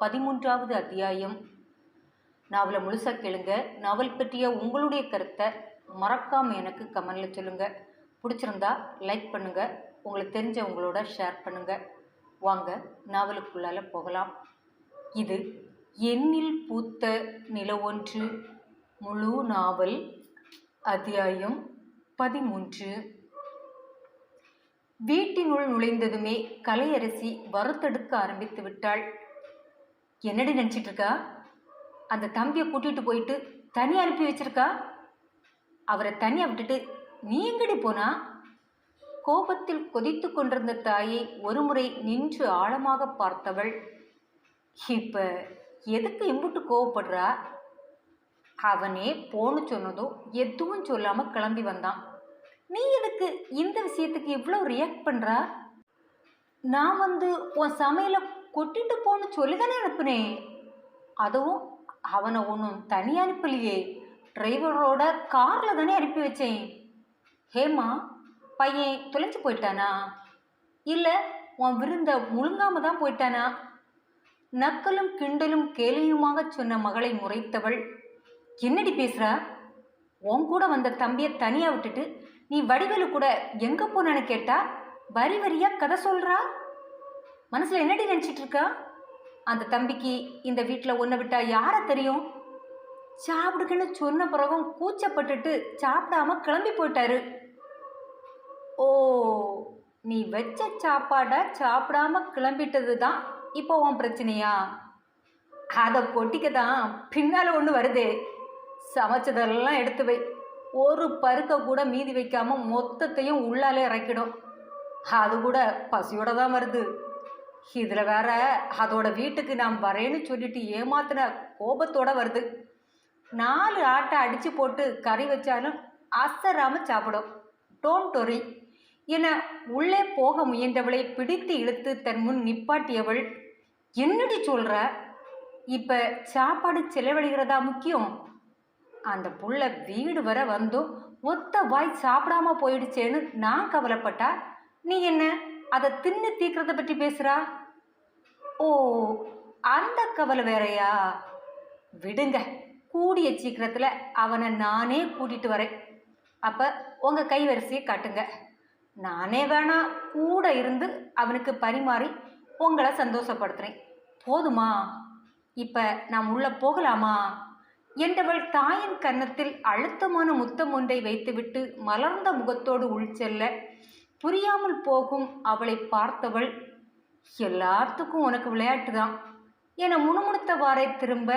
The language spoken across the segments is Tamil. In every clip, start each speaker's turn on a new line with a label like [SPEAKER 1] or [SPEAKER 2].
[SPEAKER 1] பதிமூன்றாவது அத்தியாயம். நாவலை முழுசாக கேளுங்க. நாவல் பற்றிய உங்களுடைய கருத்தை மறக்காமல் எனக்கு கமெண்டில் சொல்லுங்கள் பிடிச்சிருந்தா லைக் பண்ணுங்கள் உங்களுக்கு தெரிஞ்சவங்களோட ஷேர் பண்ணுங்கள் வாங்க நாவலுக்குள்ளால போகலாம். இது எண்ணில் பூத்த நிலவொன்று முழு நாவல் அத்தியாயம் பதிமூன்று. வீட்டினுள் நுழைந்ததுமே கலையரசி வறுத்தெடுக்க ஆரம்பித்து விட்டாள். என்னடி நினச்சிட்டு இருக்கா அந்த தம்பியை கூட்டிட்டு போயிட்டு தனி அனுப்பி வச்சிருக்கா? அவரை தனியாக விட்டுட்டு நீ எங்கடி போனா? கோபத்தில் கொதித்து கொண்டிருந்த தாயை ஒருமுறை நின்று ஆழமாக பார்த்தவள் இப்ப எதுக்கு இம்புட்டு கோவப்படுறா? அவனே போன்னு சொன்னதும் எதுவும் சொல்லாம கிளம்பி வந்தான். நீ எதுக்கு இந்த விஷயத்துக்கு இவ்வளோ ரியாக்ட் பண்ணுறா நான் வந்து உன் சமையலை கொட்டிட்டு போன்னு சொல்லி தானே அனுப்புனேன் அதுவும் அவனை ஒன்றும் தனியாக அனுப்பலையே. டிரைவரோட காரில் தானே அனுப்பி வச்சேன். ஹேமா பையன் தொலைஞ்சு போயிட்டானா? இல்லை உன் விருந்த முழுங்காம தான் போயிட்டானா? நக்கலும் கிண்டலும் கேலியுமாக சொன்ன மகளை முறைத்தவள் என்னடி பேசுகிறா உன் கூட வந்த தம்பியை தனியாக விட்டுட்டு நீ வடிவேலு கூட எங்கே போனான்னு கேட்டா வரி வரியாக கதை சொல்கிறா மனசில் என்னடி நினச்சிட்டு இருக்கா அந்த தம்பிக்கு இந்த வீட்டில் ஒன்றை விட்டால் யாரை தெரியும்? சாப்பிடுக்குன்னு சொன்ன பிறகும் கூச்சப்பட்டுட்டு சாப்பிடாம கிளம்பி போயிட்டாரு. ஓ நீ வச்ச சாப்பாடை சாப்பிடாம கிளம்பிட்டது தான் இப்போ உன் பிரச்சனையா? அதை கொட்டிக்க தான் பின்னால் ஒன்று வருதே. சமைச்சதெல்லாம் எடுத்து வை. ஒரு பருக்க கூட மீதி வைக்காம மொத்தத்தையும் உள்ளாலே இறக்கிடும். அது கூட பசியோட தான் வருது. இதில் வேற அதோட வீட்டுக்கு நான் வரேன்னு சொல்லிட்டு ஏமாத்தின கோபத்தோட வருது. நாலு ஆட்டை அடித்து போட்டு கறி வச்சாலும் அசராமல் சாப்பிடும். டோன் டொரி என உள்ளே போக முயன்றவளை பிடித்து இழுத்து தன் முன் நிப்பாட்டியவள். என்னடி சொல்ற? இப்ப சாப்பாடு செலவழிகிறதா முக்கியம்? அந்த புள்ள வீடு வர வந்தும் ஒத்த வாய் சாப்பிடாம போயிடுச்சேன்னு நான் கவலைப்பட்டா. நீ என்ன? அதை தின்னு தீக்கிறத பற்றி பேசுகிறா ஓ அந்த கவலை வேறையா? விடுங்க. கூடிய சீக்கிரத்தில் அவனை நானே கூட்டிகிட்டு வரேன். அப்போ உங்கள் கைவரிசையை காட்டுங்க. நானே வேணா கூட இருந்து அவனுக்கு பரிமாறி உங்களை சந்தோஷப்படுத்துகிறேன் போதுமா? இப்போ நாம் உள்ளே போகலாமா? என்றவள் தாயின் கன்னத்தில் அழுத்தமான முத்தம் ஒன்றை வைத்துவிட்டு மலர்ந்த முகத்தோடு உள் செல்ல புரியாமல் போகும் அவளை பார்த்தவள் எல்லாத்துக்கும் உனக்கு விளையாட்டு தான் என முணுமுணுத்தவாறே திரும்ப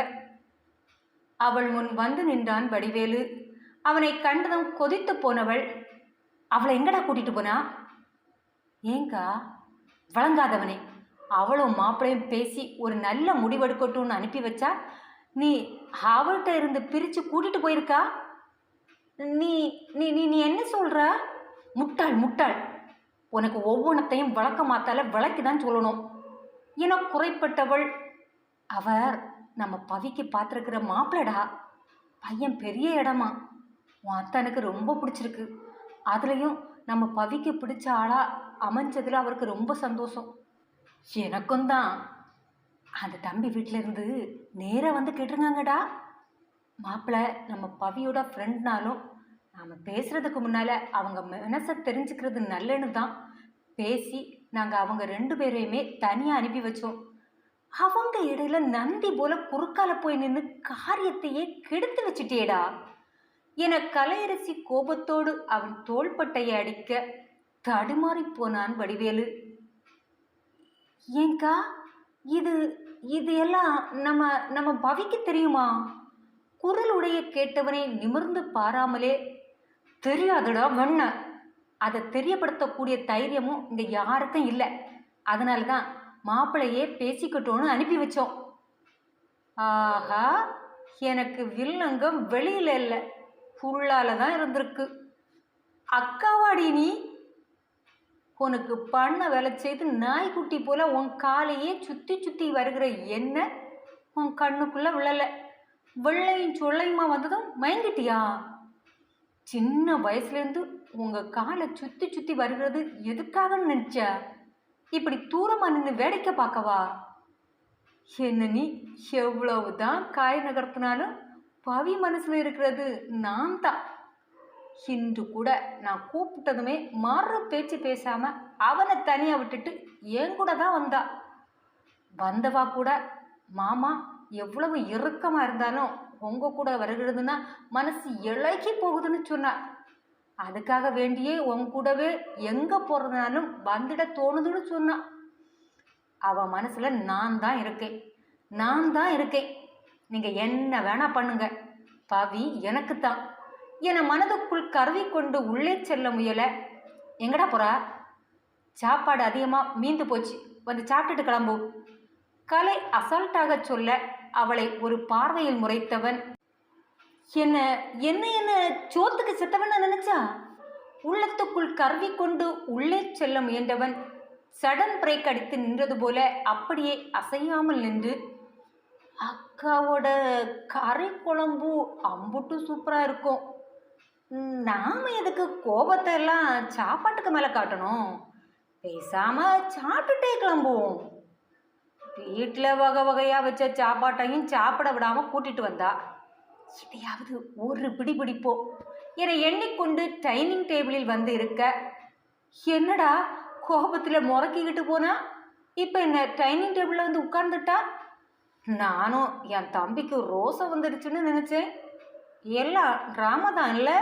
[SPEAKER 1] அவள் முன் வந்து நின்றான் வடிவேலு. அவனை கண்டதும் கொதித்து போனவள் அவளை எங்கடா கூட்டிட்டு போனா? ஏங்கா வழங்காதவனே. அவளும் மாப்பிளையும் பேசி ஒரு நல்ல முடிவெடுக்கட்டும்னு அனுப்பி வச்சா நீ அவள்கிட்ட இருந்து பிரித்து கூட்டிட்டு போயிருக்கா? நீ நீ நீ நீ என்ன சொல்கிற முட்டாள் முட்டாள். உனக்கு ஒவ்வொன்றத்தையும் விளக்க மாத்தால விளக்கி தான் சொல்லணும். என குறைப்பட்டவள் அவர் நம்ம பவிக்கு பார்த்துருக்கிற மாப்பிளடா பையன் பெரிய இடமா. உன் அத்தனுக்கு ரொம்ப பிடிச்சிருக்கு. அதுலேயும் நம்ம பவிக்கு பிடிச்ச ஆளா அமைஞ்சதில் அவருக்கு ரொம்ப சந்தோஷம். எனக்கும் தான். அந்த தம்பி வீட்டிலேருந்து நேராக வந்து கேட்டிருந்தாங்கடா. மாப்பிள்ளை நம்ம பவியோட ஃப்ரெண்ட்னாலும் நாம் பேசுகிறதுக்கு முன்னால் அவங்க மனசை தெரிஞ்சுக்கிறது நல்லன்னு தான் பேசி நாங்கள் அவங்க ரெண்டு பேரையுமே தனியாக அனுப்பி வச்சோம். அவங்க இடையில நந்தி போல குறுக்கால போய் நின்று காரியத்தையே கெடுத்து வச்சிட்டேடா என கலையரசி கோபத்தோடு அவன் தோள்பட்டையை அடிக்க தடுமாறி போனான் வடிவேலு. ஏங்கா இது இது எல்லாம் நம்ம நம்ம பவிக்கு தெரியுமா? குரல் உடைய கேட்டவனை நிமிர்ந்து பாராமலே தெரியாதுடா வண்ண அதை தெரியப்படுத்தக்கூடிய தைரியமும் இங்க யாருக்கும் இல்லை. அதனால தான் மாப்பிள்ளையே பேசிக்கிட்டோன்னு அனுப்பி வச்சோம். ஆஹா எனக்கு வில்லங்கம் வெளியில இல்லை. உள்ளால தான் இருந்திருக்கு. அக்காவாடி நீ? உனக்கு பண்ண வேலை செய்து நாய்க்குட்டி போல உன் காலையே சுற்றி சுற்றி வருகிற என்ன? உன் கண்ணுக்குள்ள விழல. வெள்ளையும் சொல்லையுமா வந்ததும் மயங்கிட்டியா? சின்ன வயசுலேருந்து உங்கள் காலை சுற்றி சுற்றி வருகிறது எதுக்காகன்னு நினச்ச? இப்படி தூரமாக நின்று வேடிக்கை பார்க்கவா? என்ன நீ எவ்வளவு தான் காய் நகர்த்தினாலும் பவி மனசில் இருக்கிறது நான் தான் இன்று கூட நான் கூப்பிட்டதுமே மறு பேச்சு பேசாமல் அவனை தனியாக விட்டுட்டு என் கூட தான் வந்தா. வந்தவா கூட மாமா எவ்வளவு இறுக்கமாக இருந்தாலும் உங்க கூட வருகிறதுனா மனசு இழகி போகுதுன்னு சொன்னா. அதுக்காக வேண்டியே உன் கூடவே எங்க போறதுனாலும் வந்துட தோணுதுன்னு சொன்னா. அவ மனசுல நான் தான் இருக்கேன். நான் தான் இருக்கேன். நீங்க என்ன வேணா பண்ணுங்க. பவி எனக்கு தான். என மனதுக்குள் கருவி கொண்டு உள்ளே செல்ல முயல. எங்கடா போறா? சாப்பாடு அதிகமாக மீந்து போச்சு. வந்து சாப்பிட்டுட்டு கிளம்பு. கலை அசால்ட்டாக சொல்ல அவளை ஒரு பார்வையில் முறைத்தவன். என்ன என்ன என்ன சோத்துக்கு செத்தவன் நினைச்சா? உள்ளத்துக்குள் கருவி கொண்டு உள்ளே செல்ல முயன்றவன் சடன் பிரேக் அடித்து நின்றது போல அப்படியே அசையாமல் நின்று அக்காவோட கரை குழம்பு அம்புட்டு சூப்பராக இருக்கும். நாம் எதுக்கு கோபத்தை எல்லாம் சாப்பாட்டுக்கு மேலே காட்டணும்? பேசாமல் சாப்பிட்டுட்டே கிளம்புவோம். வீட்டில் வகை வகையாக வச்ச சாப்பாட்டையும் சாப்பிட விடாமல் கூட்டிட்டு வந்தா. இதையாவது ஒரு பிடி பிடிப்போம் என எண்ணிக்கொண்டு டைனிங் டேபிளில் வந்து இருக்க. என்னடா கோபத்தில் முறக்கிக்கிட்டு போனா? இப்போ என்ன டைனிங் டேபிளில் வந்து உட்கார்ந்துட்டா? நானும் என் தம்பிக்கு ரோசை வந்துடுச்சுன்னு நினச்சேன். எல்லாம் ட்ராமா தான் இல்லை?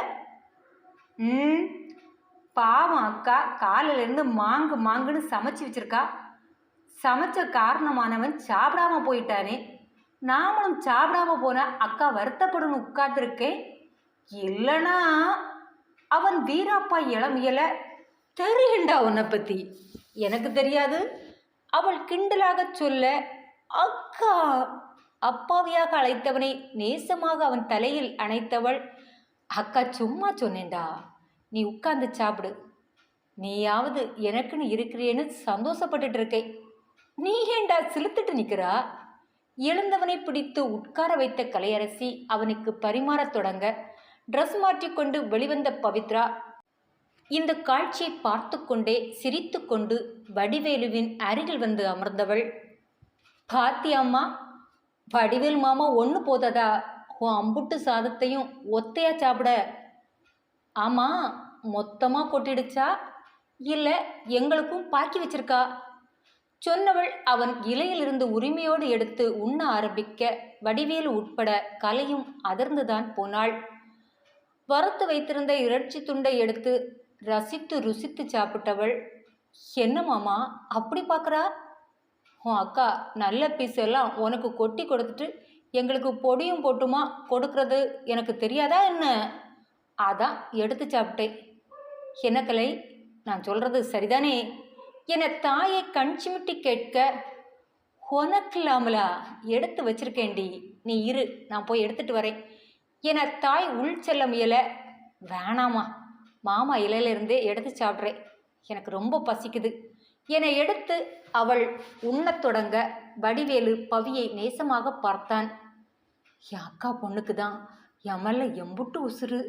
[SPEAKER 1] ம் பாவம் அக்கா காலையிலேருந்து மாங்கு மாங்குன்னு சமைச்சு வச்சுருக்கா. சமைச்ச காரணமானவன் சாப்பிடாம போயிட்டானே. நாமளும் சாப்பிடாம போன அக்கா வருத்தப்படும் உட்கார்ந்துருக்கேன். இல்லைனா அவன் வீராப்பா இளமையல தெரியுண்டா உன்னை பற்றி எனக்கு தெரியாது. அவள் கிண்டலாக சொல்ல அக்கா அப்பாவியாக அழைத்தவனை நேசமாக அவன் தலையில் அணைத்தவள். அக்கா சும்மா சொன்னேன்டா. நீ உட்கார்ந்து சாப்பிடு. நீயாவது எனக்குன்னு இருக்கிறேன்னு சந்தோஷப்பட்டுட்டு இருக்கேன். நீ ஏண்டா சிலுத்துட்டு நிற்கிறா எழுந்தவனை பிடித்து உட்கார வைத்த கலையரசி அவனுக்கு பரிமாறத் தொடங்க ட்ரெஸ் மாற்றிக்கொண்டு வெளிவந்த பவித்ரா இந்த காட்சியை பார்த்து கொண்டே சிரித்து கொண்டு வடிவேலுவின் அருகில் வந்து அமர்ந்தவள். பாத்தியாம்மா வடிவேல் மாமா ஒன்று போதாதா? உன் அம்புட்டு சாதத்தையும் ஒத்தையா சாப்பிட. ஆமாம் மொத்தமாக கொட்டிடுச்சா? இல்லை எங்களுக்கும் பாக்கி வச்சிருக்கா? சொன்னவள் அவன் இலையிலிருந்து உரிமையோடு எடுத்து உண்ண ஆரம்பிக்க வடிவேலு உட்பட கலையும் அதிர்ந்துதான் போனாள். வறுத்து வைத்திருந்த இறைச்சி துண்டை எடுத்து ரசித்து ருசித்து சாப்பிட்டவள் என்ன மாமா அப்படி பார்க்குறா உன் அக்கா நல்ல பீஸ் எல்லாம் உனக்கு கொட்டி கொடுத்துட்டு எங்களுக்கு பொடியும் போட்டுமா கொடுக்கறது எனக்கு தெரியாதா என்ன? அதான் எடுத்து சாப்பிட்டேன். என்ன கலை? நான் சொல்கிறது சரிதானே? என தாயை கண் சிமிட்டி கேட்க உனக்கு இல்லாமலா எடுத்து வச்சிருக்கேன்டி. நீ இரு நான் போய் எடுத்துட்டு வரேன். என தாய் உள் செல்ல முயல வேணாமா. மாமா இலையிலிருந்தே எடுத்து சாப்பிட்றேன். எனக்கு ரொம்ப பசிக்குது. என எடுத்து அவள் உண்ணத் தொடங்க வடிவேலு பவியை நேசமாக பார்த்தான். என் அக்கா பொண்ணுக்கு தான் எமல்ல எம்புட்டு உசுறு.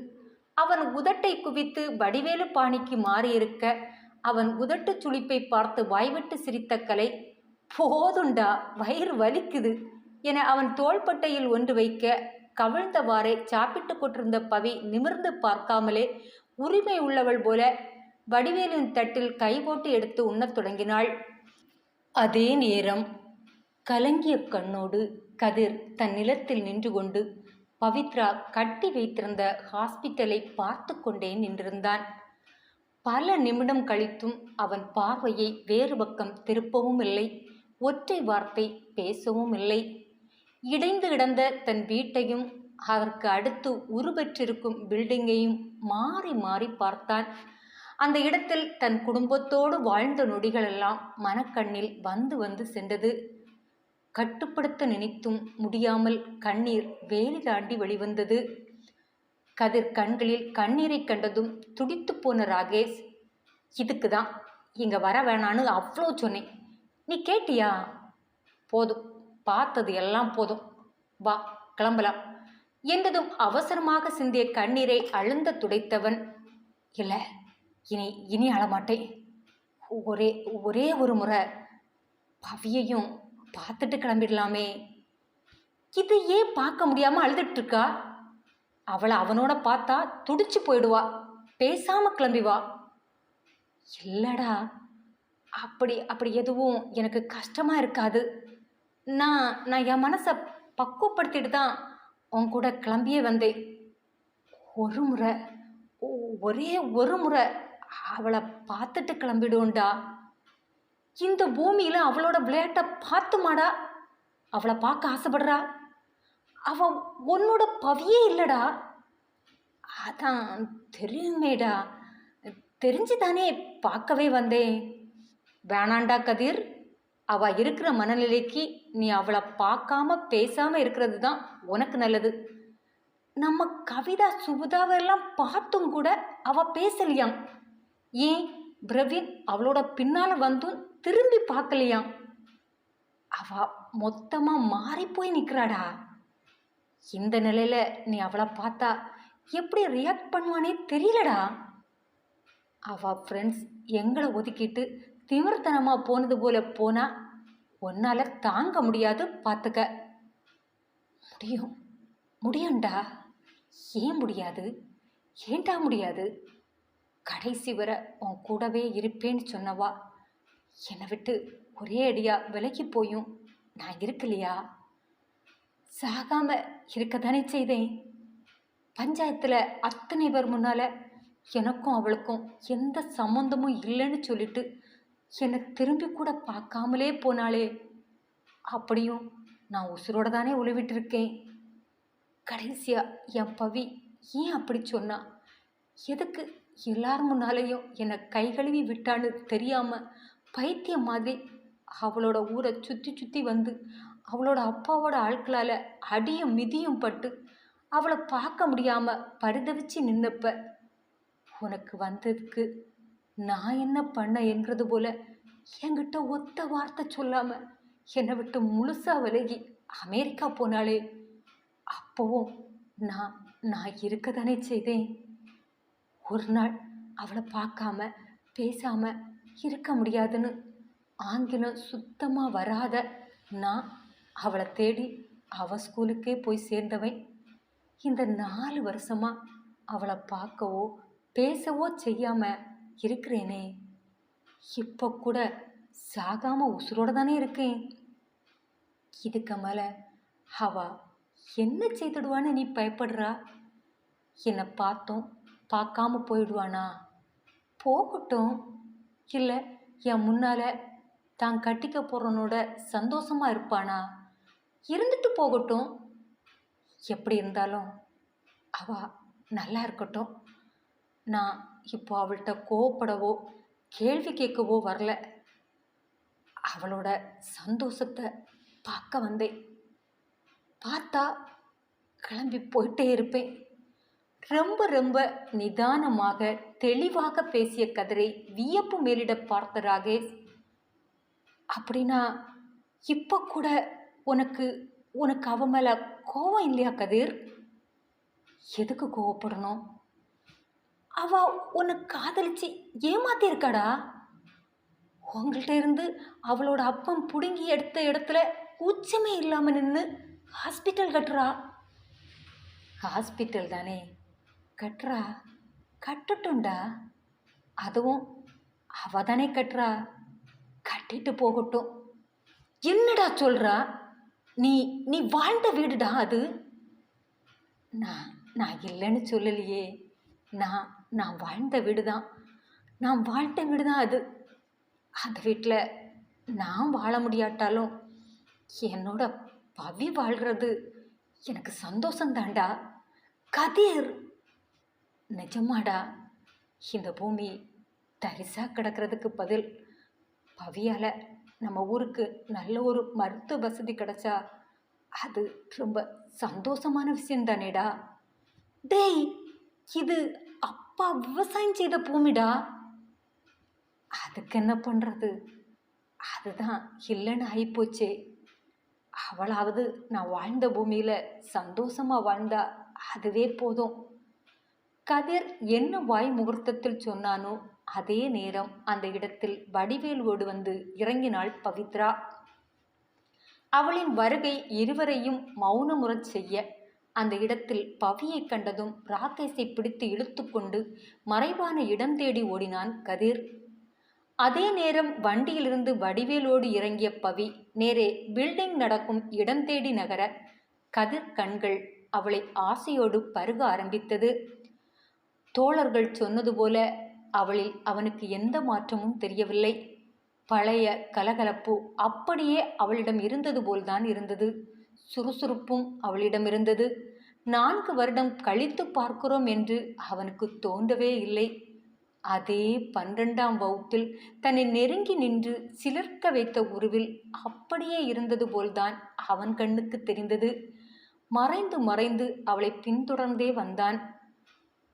[SPEAKER 1] அவன் உதட்டை குவித்து வடிவேலு பாணிக்கு மாறியிருக்க அவன் உதட்டுச் சுளிப்பை பார்த்து வாய்விட்டு சிரித்த கலை போதுண்டா வயிறு வலிக்குது என அவன் தோள்பட்டையில் ஒன்று வைக்க கவிழ்ந்தவாறே சாப்பிட்டு கொண்டிருந்த பவி நிமிர்ந்து பார்க்காமலே உரிமை உள்ளவள் போல வடிவேலின் தட்டில் கை போட்டு எடுத்து உண்ணத் தொடங்கினாள். அதே நேரம் கலங்கிய கண்ணோடு கதிர் தன் நிலத்தில் நின்று கொண்டு பவித்ரா கட்டி வைத்திருந்த ஹாஸ்பிட்டலை பார்த்து கொண்டே நின்றிருந்தான். பல நிமிடம் கழித்தும் அவன் பார்வையை வேறு பக்கம் திருப்பவும் இல்லை. ஒற்றை வார்த்தை பேசவும் இல்லை. இடைந்து கிடந்த தன் வீட்டையும் அதற்கு அடுத்து உருபெற்றிருக்கும் பில்டிங்கையும் மாறி மாறி பார்த்தான். அந்த இடத்தில் தன் குடும்பத்தோடு வாழ்ந்த நொடிகளெல்லாம் மனக்கண்ணில் வந்து வந்து சென்றது. கட்டுப்படுத்த நினைத்தும் முடியாமல் கண்ணீர் வேலி தாண்டி வெளிவந்தது. கதிர் கண்களில் கண்ணீரை கண்டதும் துடித்து போன ராகேஷ் இதுக்கு தான் இங்கே வர வேணான்னு அவ்வளோ சொன்னேன். நீ கேட்டியா? போதும் பார்த்தது எல்லாம் போதும். வா கிளம்பலாம். என்றதும் அவசரமாக சிந்திய கண்ணீரை அழுந்த துடைத்தவன் இல்லை இனி இனி அழமாட்டேன். ஒரே ஒரே ஒரு முறை பவியையும் பார்த்துட்டு கிளம்பிடலாமே. இது ஏன் பார்க்க முடியாமல் அழுதுட்டு இருக்கா? அவளை அவனோட பார்த்தா துடிச்சு போயிடுவா. பேசாமல் கிளம்பி வா இல்லடா அப்படி அப்படி எதுவும் எனக்கு கஷ்டமாக இருக்காது. நான் நான் என் மனசை பக்குவப்படுத்திட்டு தான் உன் கூட கிளம்பியே வந்தேன். ஒரு முறை ஒ- ஒரே ஒரு முறை அவளை பார்த்துட்டு கிளம்பிடுவோண்டா இந்த பூமியில் அவளோட விளையாட்டை பார்த்துமாடா. அவளை பார்க்க ஆசைப்படுறா. அவன் உன்னோட பவியே இல்லடா. அதான் தெரியுமேடா. தெரிஞ்சு தானே பார்க்கவே வந்தேன். வேணாண்டா கதிர். அவ இருக்கிற மனநிலைக்கு நீ அவளை பார்க்காம பேசாம இருக்கிறது தான் உனக்கு நல்லது. நம்ம கவிதா சுபுதாவெல்லாம் பார்த்தும் கூட அவ பேசலையாம். ஏன்? பிரவீன் அவளோட பின்னால் வந்தும் திரும்பி பார்க்கலையாம். அவ மொத்தமாக மாறி போய் நிற்கிறாடா இந்த நிலையில் நீ அவளை பார்த்தா எப்படி ரியாக்ட் பண்ணுவானே தெரியலடா. அவ ஃப்ரெண்ட்ஸ் எங்களை ஒதுக்கிட்டு திமிர்த்தனமாக போனது போல போனா உன்னால் தாங்க முடியாது பார்த்துக்க முடியும். முடியும்டா. ஏன் முடியாது? ஏன்டா முடியாது? கடைசி வரை உன் கூடவே இருப்பேன்னு சொன்னவா. என்னை விட்டு ஒரே அடியாக விலகி போயும். நான் இருக்கலையா? சாகாம இருக்கத்தானே செய்தேன். பஞ்சாயத்தில் அத்தனை பேர் முன்னால் எனக்கும் அவளுக்கும் எந்த சம்மந்தமும் இல்லைன்னு சொல்லிட்டு என்னை திரும்பி கூட பார்க்காமலே போனாளே. அப்படியும் நான் உசுரோட தானே உழுவிட்டு இருக்கேன். என் பவி ஏன் அப்படி சொன்னா? எதுக்கு எல்லார் முன்னாலேயும் என்னை கை கழுவி விட்டான்னு தெரியாமல் பைத்தியம் மாதிரி அவளோட ஊரை சுற்றி சுற்றி வந்து அவளோட அப்பாவோட ஆட்களால் அடியும் மிதியும் பட்டு அவளை பார்க்க முடியாமல் பரிதவிச்சு நின்னப்ப உனக்கு வந்ததுக்கு நான் என்ன பண்ண என்றது போல என்கிட்ட ஒத்த வார்த்தை சொல்லாமல் என்னை விட்டு முழுசாக விலகி அமெரிக்கா போனாலே அப்போவும் நான் நான் இருக்க தானே செய்தேன். ஒரு நாள் அவளை பார்க்காம பேசாமல் இருக்க முடியாதுன்னு ஆங்கிலம் சுத்தமாக வராத நான் அவளை தேடி அவ ஸ்கூலுக்கே போய் சேர்ந்தவன். இந்த நாலு வருஷமா அவளை பார்க்கவோ பேசவோ செய்யாம இருக்கிறேனே. இப்போ கூட சாகாம உசுரோடு தானே இருக்கேன். இதுக்கு மேலே அவா என்ன செய்துடுவான்னு நீ பயப்படுறா? என்னை பார்த்தோம் பார்க்காம போயிடுவானா? போகட்டும். இல்லை என் முன்னால் தான் கட்டிக்க போகிறவனோட சந்தோஷமா இருப்பானா? இருந்துட்டு போகட்டும். எப்படி இருந்தாலும் அவ நல்லா இருக்கட்டும். நான் இப்போ அவள்கிட்ட கோவப்படவோ கேள்வி கேட்கவோ வரல. அவளோட சந்தோஷத்தை பார்க்க வந்தேன். பார்த்தா கிளம்பி போயிட்டே இருப்பேன். ரொம்ப ரொம்ப நிதானமாக தெளிவாக பேசிய கதிரை வியப்பு மேலிட பார்த்த ராகேஷ் அப்படின்னா இப்போ கூட உனக்கு உனக்கு அவன் மேலே கோவம் இல்லையா கதிர்? எதுக்கு கோவப்படணும்? அவ உன்னை காதலிச்சு ஏமாத்தி இருக்காடா உங்கள்கிட்ட இருந்து அவளோட அப்பம் பிடுங்கி எடுத்த இடத்துல உச்சமே இல்லாமல் நின்று ஹாஸ்பிட்டல் கட்டுறா. ஹாஸ்பிட்டல் தானே. கட்டுறா. கட்டட்டும்டா. அதுவும் அவ தானே கட்டுறா. கட்டிட்டு போகட்டும். என்னடா சொல்கிறா நீ நீ வாழ்ந்த வீடுடா அது? நான் நான் இல்லைன்னு சொல்லலையே. நான் நான் வாழ்ந்த வீடு தான் நான் வாழ்ந்த வீடு தான் அது? அந்த வீட்டில் நான் வாழ முடியாட்டாலும் என்னோட பவி வாழ்கிறது எனக்கு சந்தோஷந்தாண்டா கதிர்! நிஜமாடா. இந்த பூமி தரிசா கிடக்கிறதுக்கு பதில் பவியால் நம்ம ஊருக்கு நல்ல ஒரு மருத்துவ வசதி கிடைச்சா அது ரொம்ப சந்தோஷமான விஷயம் தானேடா. டேய் இது அப்பா விவசாயம் செய்த பூமிடா. அதுக்கு என்ன பண்ணுறது அதுதான் இல்லைன்னு ஆகிப்போச்சே அவளாவது நான் வாழ்ந்த பூமியில் சந்தோஷமாக வாழ்ந்தா அதுவே போதும். கதிர் என்ன வாய் முகூர்த்தத்தில் சொன்னானோ அதே நேரம் அந்த இடத்தில் வடிவேலோடு வந்து இறங்கினாள் பவித்ரா. அவளின் வருகை இருவரையும் மௌனமுறச் செய்ய அந்த இடத்தில் பவியை கண்டதும் ராகேஷை பிடித்து இழுத்துக்கொண்டு மறைவான இடம் தேடி ஓடினான் கதிர். அதே நேரம் வண்டியிலிருந்து வடிவேலோடு இறங்கிய பவி நேரே பில்டிங் நடக்கும் இடம் தேடி நகர கதிர் கண்கள் அவளை ஆசையோடு பருக ஆரம்பித்தது. தோழர்கள் சொன்னது போல அவளில் அவனுக்கு எந்த மாற்றமும் தெரியவில்லை. பழைய கலகலப்பு அப்படியே அவளிடம் இருந்தது போல்தான் இருந்தது. சுறுசுறுப்பும் அவளிடம் இருந்தது. நான்கு வருடம் கழித்து பார்க்கிறோம் என்று அவனுக்கு தோன்றவே இல்லை. அதே பன்னிரெண்டாம் வகுப்பில் தன்னை நெருங்கி நின்று சிலிர்க்க வைத்த உருவில் அப்படியே இருந்தது போல்தான் அவன் கண்ணுக்கு தெரிந்தது. மறைந்து மறைந்து அவளை பின்தொடர்ந்தே வந்தான்.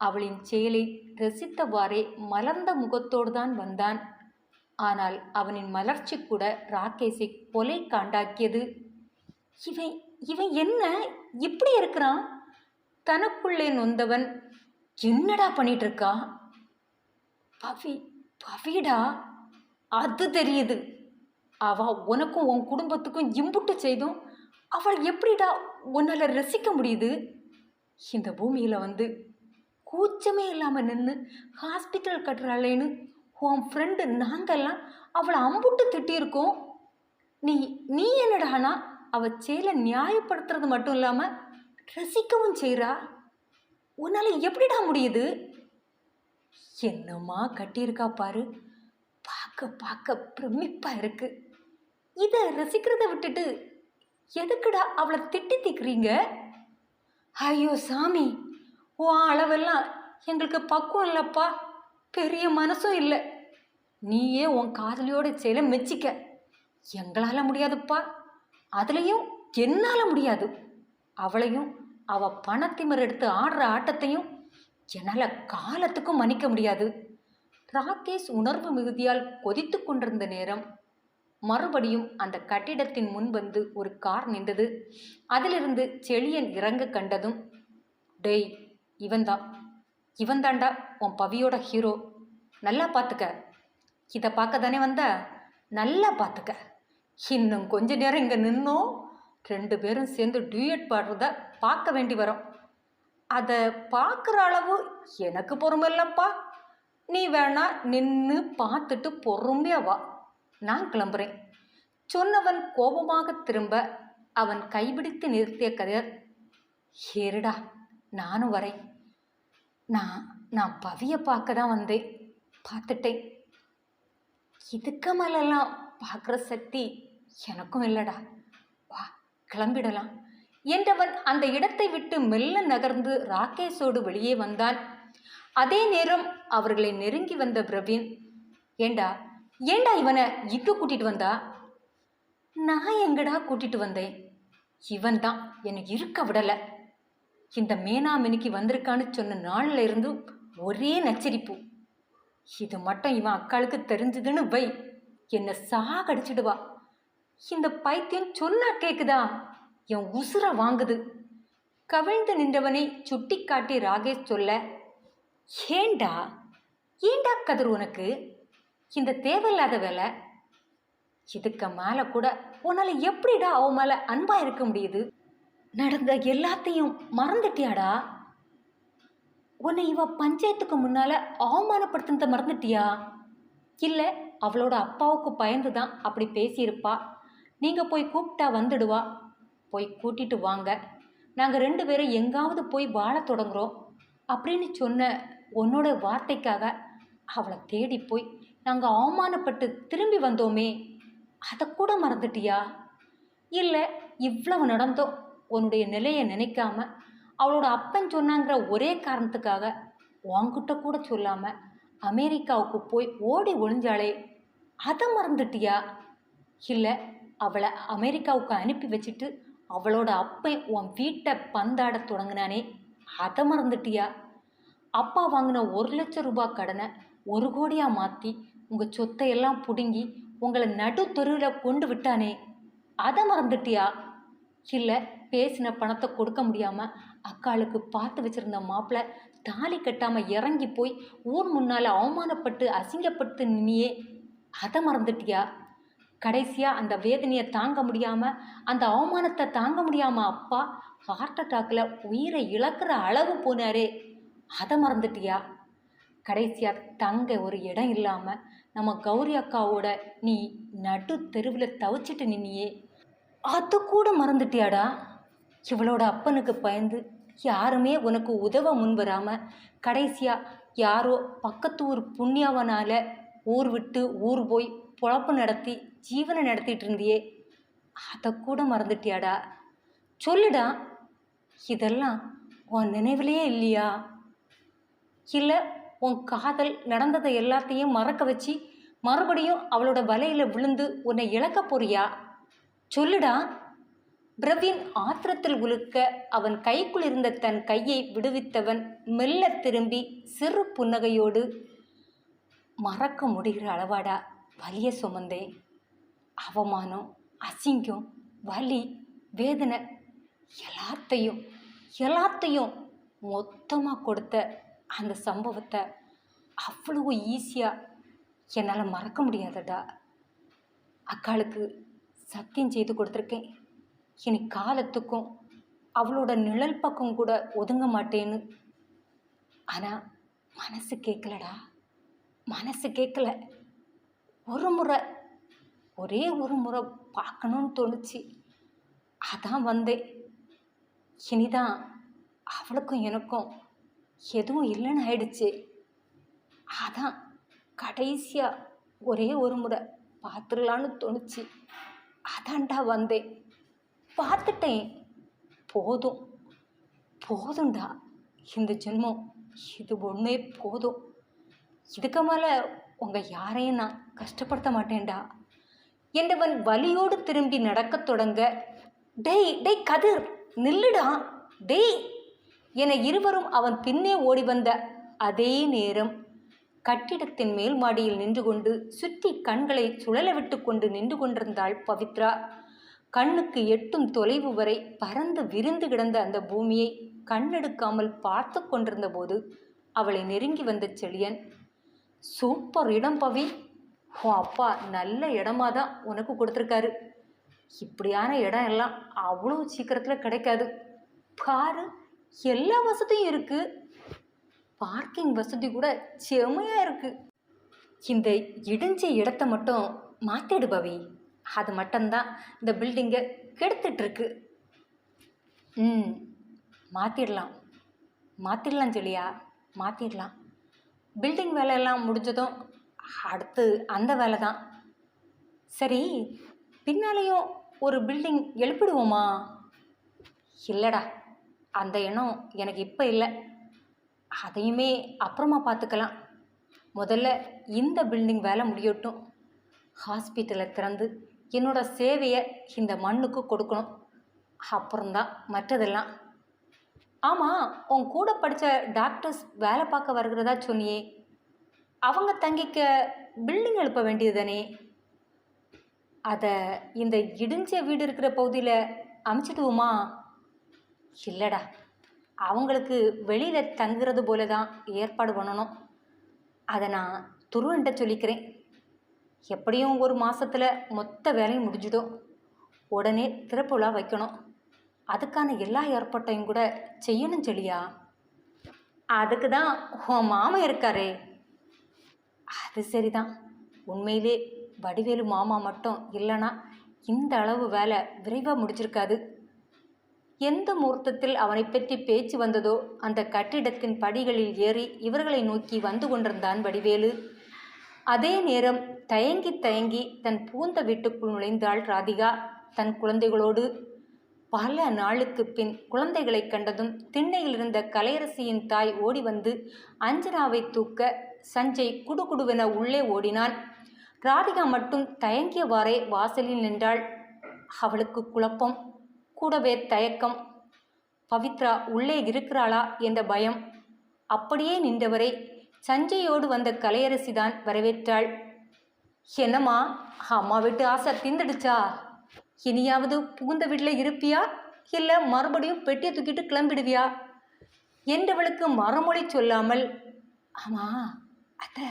[SPEAKER 1] அவளின் செயலை ரசித்தவாறே மலர்ந்த முகத்தோடு தான் வந்தான். ஆனால் அவனின் மலர்ச்சி கூட ராகேஷை கொலை காண்டாக்கியது. இவன் இவன் என்ன? இப்படி இருக்கிறான்? தனக்குள்ளே நொந்தவன் என்னடா பண்ணிட்டு இருக்கா பவி பவிடா? அது தெரியுது. அவ உனக்கும் உன் குடும்பத்துக்கும் இம்புட்டு செய்தும் அவள் எப்படிடா உன்னால் ரசிக்க முடியுது? இந்த பூமியில் வந்து கூச்சமே இல்லாமல் நின்று ஹாஸ்பிட்டல் கட்டுறாளேன்னு உன் ஃப்ரெண்டு நாங்கள்லாம் அவளை அம்புட்டு திட்டியிருக்கோம். நீ நீ என்னடானா அவள் செயலை நியாயப்படுத்துறது மட்டும் இல்லாமல் ரசிக்கவும் செய்கிறா உன்னால் எப்படிடா முடியுது? என்னம்மா கட்டியிருக்கா பாரு. பார்க்க பார்க்க பிரமிப்பாக இருக்கு. இதை ரசிக்கிறத விட்டுட்டு எதுக்குடா அவளை திட்டி திக்கிறீங்க ஐயோ சாமி. உன் அளவெல்லாம் எங்களுக்கு பக்குவம் இல்லைப்பா. பெரிய மனசும் இல்லை. நீயே உன் காதலியோட செயலை மெச்சிக்க. எங்களால் முடியாதுப்பா. அதுலேயும் என்னால் முடியாது. அவளையும் அவ பணத்திமர் எடுத்து ஆடுற ஆட்டத்தையும் என்னால் காலத்துக்கும் மன்னிக்க முடியாது. ராகேஷ் உணர்வு மிகுதியால் கொதித்து கொண்டிருந்த நேரம் மறுபடியும் அந்த கட்டிடத்தின் முன் வந்து ஒரு கார் நின்றது. அதிலிருந்து செழியன் இறங்க கண்டதும் டெய் இவன்தான். இவன் தாண்டா உன் பவியோட ஹீரோ நல்லா பார்த்துக்க இதை பார்க்க தானே வந்த? நல்லா பார்த்துக்க இன்னும் கொஞ்ச நேரம் இங்கே நின்னோம் ரெண்டு பேரும் சேர்ந்து டியூயட் பாடுறத பார்க்க வேண்டி வரோம். அதை பார்க்குற அளவு எனக்கு பொறுமை இல்லைப்பா நீ வேணா நின்று பார்த்துட்டு பொறுமையாக வா. நான் கிளம்புறேன். சொன்னவன் கோபமாக திரும்ப அவன் கைபிடித்து நிறுத்திய கதையர் ஏறுடா நானும் வரேன். நான் நான் பவியை பார்க்க தான் வந்தேன். பார்த்துட்டேன். இதுக்கு மேலெல்லாம் பார்க்குற சக்தி எனக்கும் இல்லைடா. வா கிளம்பிடலாம். என்றவன் அந்த இடத்தை விட்டு மெல்ல நகர்ந்து ராகேஷோடு வெளியே வந்தான். அதே நேரம் அவர்களை நெருங்கி வந்த பிரவீன் ஏண்டா ஏண்டா இவனை இங்கே கூட்டிட்டு வந்தா? நான் எங்கடா கூட்டிட்டு வந்தேன்? இவன் தான் என்னை இருக்க விடலை. இந்த மேனாமினிக்கு வந்திருக்கான்னு சொன்ன நாளில் இருந்து ஒரே நச்சரிப்பு. இது மட்டும் இவன் அக்காளுக்கு தெரிஞ்சதுன்னு வை. என்னை சாகடிச்சிடுவா. இந்த பைத்தியம் சொன்னா கேக்குதா? என் உசுரை வாங்குது. கவிழ்ந்து நின்றவனை சுட்டி காட்டி ராகேஷ் சொல்ல ஏண்டா? ஏண்டா கதிர் உனக்கு? இந்த தேவையில்லாத வேலை. இதுக்கு மேலே கூட உன்னால் எப்படிடா அவன் மேலே அன்பாக இருக்க முடியுது? நடந்த எல்லாத்தையும் மறந்துட்டியாடா? உன்னை இவ பஞ்சாயத்துக்கு முன்னால் அவமானப்படுத்தினதை மறந்துட்டியா? இல்லை அவளோட அப்பாவுக்கு பயந்து தான் அப்படி பேசியிருப்பா. நீங்கள் போய் கூப்பிட்டா வந்துடுவா. போய் கூட்டிட்டு வாங்க. நாங்கள் ரெண்டு பேரும் எங்காவது போய் வாழத் தொடங்குறோம். அப்படின்னு சொன்ன உன்னோட வார்த்தைக்காக அவளை தேடி போய் நாங்கள் அவமானப்பட்டு திரும்பி வந்தோமே. அதை கூட மறந்துட்டியா? இல்லை இவ்வளவு நடந்தோம். உன்னுடைய நிலையை நினைக்காம அவளோட அப்பன் சொன்னாங்கிற ஒரே காரணத்துக்காக உன்கிட்ட கூட சொல்லாமல் அமெரிக்காவுக்கு போய் ஓடி ஒளிஞ்சாலே அதை மறந்துட்டியா? இல்லை அவளை அமெரிக்காவுக்கு அனுப்பி வச்சுட்டு அவளோட அப்பன் உன் வீட்டை பந்தாட தொடங்கினானே அதை மறந்துட்டியா? அப்பா வாங்கின ஒரு லட்சம் ரூபாய் கடனை ஒரு கோடியாக மாற்றி உங்கள் சொத்தையெல்லாம் பிடுங்கி உங்களை நடு தெருவில் கொண்டு விட்டானே அதை மறந்துட்டியா? இல்லை பேசின பணத்தை கொடுக்க முடியாமல் அக்காளுக்கு பார்த்து வச்சுருந்த மாப்பிள்ளை தாலி கட்டாமல் இறங்கி போய் ஊர் முன்னால் அவமானப்பட்டு அசிங்கப்பட்டு நின்னியே. அதை மறந்துட்டியா? கடைசியாக அந்த வேதனையை தாங்க முடியாமல் அந்த அவமானத்தை தாங்க முடியாமல் அப்பா ஹார்ட் அட்டாக்கில் உயிரை இழக்கிற அளவு போனாரே. அதை மறந்துட்டியா? கடைசியாக தங்க ஒரு இடம் இல்லாமல் நம்ம கௌரி அக்காவோட நீ நடு தெருவில் தவிச்சிட்டு நின்னியே. அது கூட மறந்துட்டியாடா? இவளோட அப்பனுக்கு பயந்து யாருமே உனக்கு உதவ முன் வராமல் கடைசியாக யாரோ பக்கத்து ஊர் புண்ணியாவனால் ஊர் விட்டு ஊர் போய் பொழப்பு நடத்தி ஜீவனை நடத்திட்டு இருந்தியே. அதை கூட மறந்துட்டியாடா. சொல்லுடா. இதெல்லாம் உன் நினைவிலேயே இல்லையா? இல்லை உன் காதல் நடந்ததை எல்லாத்தையும் மறக்க வச்சு மறுபடியும் அவளோட வலையில் விழுந்து உன்னை இழக்க போறியா? சொல்லுடா. பிரவின் ஆத்திரத்தில் உலுக்க அவன் கைக்குள் இருந்த தன் கையை விடுவித்தவன் மெல்ல திரும்பி சிறு புன்னகையோடு மறக்க முடிகிற அளவாடா வலிய சுமந்தேன் அவமானம் அசிங்கம் வலி வேதனை எல்லாத்தையும் எல்லாத்தையும் மொத்தமாக கொடுத்த அந்த சம்பவத்தை அவ்வளவு ஈஸியாக என்னால் மறக்க முடியாதடா. அக்காளுக்கு சத்தியம் செய்து கொடுத்துருக்கேன். இனி காலத்துக்கும் அவளோட நிழல் பக்கம் கூட ஒதுங்க மாட்டேன்னு. ஆனால் மனசு கேட்கலடா மனசு கேட்கல ஒரு முறை ஒரே ஒரு முறை பார்க்கணுன்னு தோணுச்சு. அதான் வந்தேன். இனிதான் அவளுக்கும் எனக்கும் எதுவும் இல்லைன்னு ஆயிடுச்சு. அதான் கடைசியாக ஒரே ஒரு முறை பார்த்துடலான்னு தோணுச்சு. அதான்டா வந்தேன். பார்த்துட்டேன். போதும் போதும்டா. இந்த ஜென்மம் இது ஒன்றே போதும். இதுக்கு மேலே உங்கள் யாரையும் நான் கஷ்டப்படுத்த மாட்டேன்டா. என்றவன் வலியோடு திரும்பி நடக்கத் தொடங்க டேய் டேய் கதிர் நில்லுடா. டேய். என இருவரும் அவன் பின்னே ஓடி வந்த அதே நேரம் கட்டிடத்தின் மேல் மாடியில் நின்று கொண்டு சுற்றி கண்களை சுழல விட்டு கொண்டு நின்று கொண்டிருந்தாள் பவித்ரா. கண்ணுக்கு எட்டும் தொலைவு வரை பறந்து விரிந்து கிடந்த அந்த பூமியை கண்ணெடுக்காமல் பார்த்து கொண்டிருந்த போது அவளை நெருங்கி வந்த செழியன் சூப்பர் இடம் பவி. உன் அப்பா நல்ல இடமா தான் உனக்கு கொடுத்துருக்காரு. இப்படியான இடம் எல்லாம் அவ்வளோ சீக்கிரத்தில் கிடைக்காது. பாரு எல்லா வசதியும் இருக்குது பார்க்கிங் வசதி கூட செமையாக இருக்குது இந்த இடிஞ்ச இடத்த மட்டும் மாற்றிடு பவி. அது மட்டும்தான். இந்த பில்டிங்கை கெடுத்துட்ருக்கு. ம் மாற்றிடலாம் மாற்றிடலாம் சொல்லியா மாற்றிடலாம் பில்டிங் வேலையெல்லாம் முடிஞ்சதும் அடுத்து அந்த வேலை தான். சரி பின்னாலேயும் ஒரு பில்டிங் எழுப்பிடுவோமா? இல்லைடா அந்த எண்ணம் எனக்கு இப்போ இல்லை. அதையுமே அப்புறமா பார்த்துக்கலாம் முதல்ல இந்த பில்டிங் வேலை முடியட்டும். ஹாஸ்பிட்டலை திறந்து என்னோட சேவையை இந்த மண்ணுக்கு கொடுக்கணும். அப்புறம்தான் மற்றதெல்லாம். ஆமாம் உன் கூட படித்த டாக்டர்ஸ் வேலை பார்க்க வருகிறதா சொன்னியே. அவங்க தங்கிக்க பில்டிங் எழுப்ப வேண்டியது தானே. அதை இந்த இடிஞ்ச வீடு இருக்கிற பகுதியில் அமைச்சிடுவோமா இல்லைடா அவங்களுக்கு வெளியில் தங்குறது போல தான் ஏற்பாடு பண்ணணும். அதை நான் துருவன்ட்ட சொல்லிக்கிறேன். எப்படியும் ஒரு மாதத்தில் மொத்த வேலையும் முடிஞ்சிடும். உடனே திறப்புலா வைக்கணும். அதுக்கான எல்லா ஏற்பாட்டையும் கூட செய்யணும் சொல்லியா? அதுக்கு தான் உன் மாமன் இருக்காரே. அது சரிதான். உண்மையிலே வடிவேலு மாமா மட்டும் இல்லைன்னா இந்த அளவு வேலை விரைவாக முடிச்சிருக்காது எந்த முகூர்த்தத்தில் அவனை பற்றி பேச்சு வந்ததோ அந்த கட்டிடத்தின் படிகளில் ஏறி இவர்களை நோக்கி வந்து கொண்டிருந்தான் வடிவேலு. அதே நேரம் தயங்கி தயங்கி தன் பூந்த வீட்டுக்குள் நுழைந்தாள் ராதிகா. தன் குழந்தைகளோடு பல நாளுக்கு பின் குழந்தைகளை கண்டதும் திண்ணையில் இருந்த கலையரசியின் தாய் ஓடி வந்து அஞ்சனாவை தூக்க சஞ்சய் குடுகுடுவென உள்ளே ஓடினான். ராதிகா மட்டும் தயங்கியவாறே வாசலில் நின்றாள். அவளுக்கு குழப்பம் கூடவே தயக்கம். பவித்ரா உள்ளே இருக்கிறாளா என்ற பயம். அப்படியே நின்றவரை சஞ்சையோடு வந்த கலையரசிதான் வரவேற்றாள். என்னம்மா அம்மா விட்டு ஆசை திந்துடுச்சா இனியாவது புகுந்த வீட்டில் இருப்பியா? இல்லை மறுபடியும் பெட்டியை தூக்கிட்டு கிளம்பிடுவியா? என்றவளுக்கு மறுமொழி சொல்லாமல் ஆமா அத்தை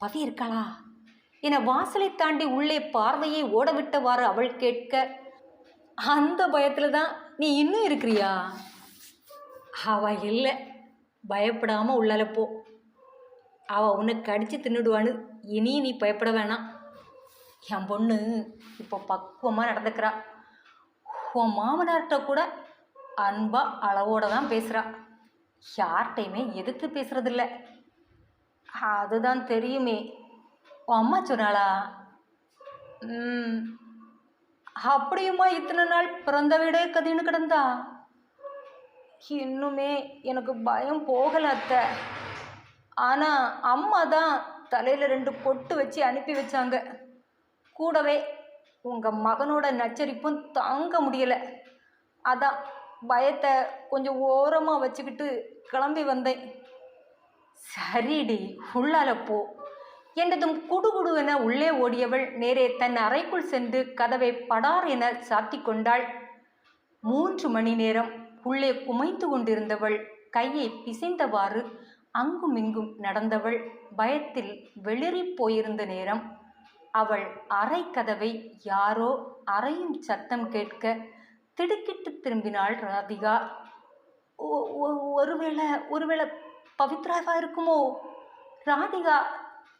[SPEAKER 1] பவி இருக்காளா? என வாசலை தாண்டி உள்ளே பார்வையை ஓடவிட்டவாறு அவள் கேட்க அந்த பயத்தில் தான் நீ இன்னும் இருக்கிறியா? அவ இல்லை பயப்படாமல் உள்ளால போ. அவள் உன்னை கடிச்சு தின்னுடுவான்னு இனி நீ பயப்பட வேணாம். என் பொண்ணு இப்போ பக்குவமாக நடந்துக்கிறா. உன் மாமனார்கிட்ட கூட அன்பா அளவோட தான் பேசுகிறா யார்கிட்டையுமே எதிர்த்து பேசுகிறதில்ல அதுதான் தெரியுமே. உன் அம்மா சொன்னாளா? அப்படியுமா இத்தனை நாள் பிறந்த வீடே கதின்னு கிடந்தா? இன்னுமே எனக்கு பயம் போகல அத்தை. ஆனால் அம்மா தான் தலையில் ரெண்டு பொட்டு வச்சு அனுப்பி வச்சாங்க. கூடவே உங்கள் மகனோட நச்சரிப்பும் தாங்க முடியலை. அதான் பயத்தை கொஞ்சம் ஓரமாக வச்சுக்கிட்டு கிளம்பி வந்தேன். சரிடி உள்ளால போ. என்றதும் குடுகுடுவென உள்ளே ஓடியவள் நேரே தன் அறைக்குள் சென்று கதவை படார் என சாத்தி கொண்டாள். மூன்று மணி நேரம் உள்ளே குமைந்து கொண்டிருந்தவள் கையை பிசைந்தவாறு அங்குமிங்கும் நடந்தவள் பயத்தில் வெளிறிப் போயிருந்த நேரம். அவள் அறை கதவை யாரோ அறையும் சத்தம் கேட்க திடுக்கிட்டு திரும்பினாள் ராதிகா. ஒருவேளை ஒருவேளை பவித்ராவா இருக்குமோ? ராதிகா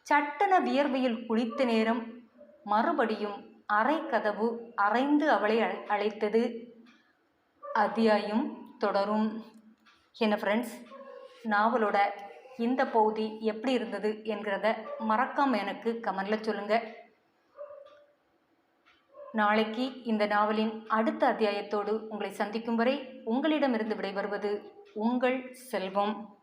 [SPEAKER 1] சட்டன வியர்வையில் குளித்த நேரம். மறுபடியும் அறை கதவு அரைந்து அவளை அழை- அழைத்தது. அத்தியாயம் தொடரும். என்ன ஃப்ரெண்ட்ஸ் நாவலோட இந்த பகுதி எப்படி இருந்தது என்கிறத மறக்காமல் எனக்கு கமெண்டில் சொல்லுங்கள் நாளைக்கு இந்த நாவலின் அடுத்த அத்தியாயத்தோடு உங்களை சந்திக்கும் வரை உங்களிடமிருந்து விடைபெறுவது உங்கள் செல்வம்.